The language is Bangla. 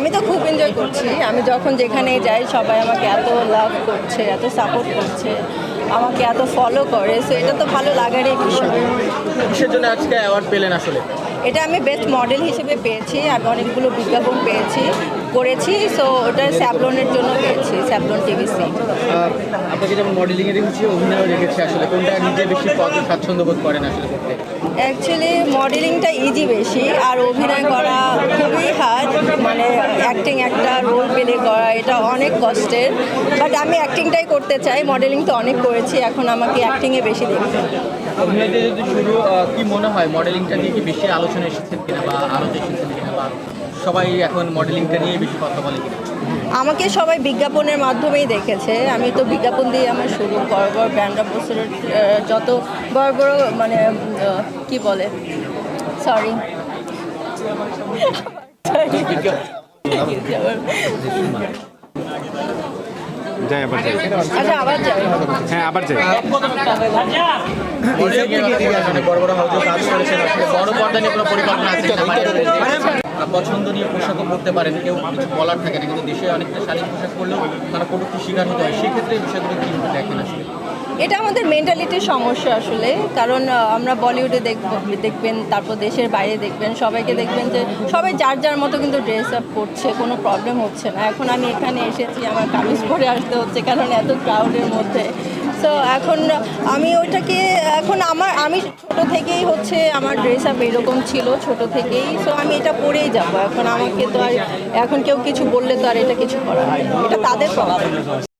আমি তো খুব এনজয় করছি। আমি যখন যেখানে যাই সবাই আমাকে এত লাভ করছে এত সাপোর্ট করছে আমাকে এত ফলো করে। সো এটা তো ভালো লাগারই বিষয়। কিসের জন্য আজকে অ্যাওয়ার্ড পেলেন আসলে? এটা আমি বেস্ট মডেল হিসেবে পেয়েছি। আমি অনেকগুলো বিজ্ঞাপন পেয়েছি করেছি। সো ওটা স্যাবলনের জন্য পেয়েছি স্যাবলন টিভিসি আপনাকে যেমন মডেলিংয়ে রেখেছি অভিনয় রেখেছি আসলে। কোনটা নিজে বেশি স্বাচ্ছন্দ্য বোধ করেন আসলে অ্যাকচুয়ালি মডেলিংটা ইজি বেশি আর অভিনয় করা মানে অ্যাক্টিং একটা রোল পেলে করা এটা অনেক কষ্টের। বাট আমি অ্যাক্টিংটাই করতে চাই মডেলিং তো অনেক করেছি এখন আমাকে অ্যাক্টিংয়ে বেশি অভিনয় যদি শুরু কি মনে হয় মডেলিংটা নিয়ে কি বেশি আলোচনা এসেছেন কিনা বা আলোচনা এসেছেন কিনা বা সবাই এখন মডেলিংটা নিয়ে বেশি কথা বলে কিনা? আমাকে সবাই বিজ্ঞাপনের মাধ্যমেই দেখেছে। আমি তো বিজ্ঞাপন দিয়ে আমার শুরু বড় বড় ব্র্যান্ড অ্যাম্বাসেডর যত বড় বড় মানে কি বলে? সরি যাই আবার যাই। আচ্ছা আবার যাই। হ্যাঁ আবার যাই। বড় বড় হাউসে কাজ করেছেন বড় পর্দা নিয়ে কোনো পরিকল্পনা আছে? কিনা? বাইরে আহ, পছন্দ নিয়ে পোশাকও পরতে পারেন কেউ কিছু বলার থাকে না কিন্তু দেশে অনেকটা শালীন পোশাক পরলেও তারা কটূক্তি শিকার হতে হয় সেক্ষেত্রে এই বিষয়গুলো কীভাবে দেখেন আসলে এটা আমাদের মেন্টালিটির সমস্যা আসলে। কারণ আমরা বলিউডে দেখব, দেখবেন, তারপর দেশের বাইরে দেখবেন, সবাইকে দেখবেন যে সবাই যার যার মতো কিন্তু ড্রেস আপ করছে, কোনো প্রবলেম হচ্ছে না। এখন আমি এখানে এসেছি, আমার কামিজ পরে আসতে হচ্ছে, কারণ এত ক্রাউডের মধ্যে। সো এখন আমি ওইটাকে, এখন আমার, আমি ছোট থেকেই হচ্ছে আমার ড্রেস আপ এরকম ছিল, ছোট থেকেই। সো আমি এটা পরেই যাব। এখন আমাকে তো আর, এখন কেউ কিছু বললে তো আর এটা কিছু করার হয় এটা তাদের প্রবলেম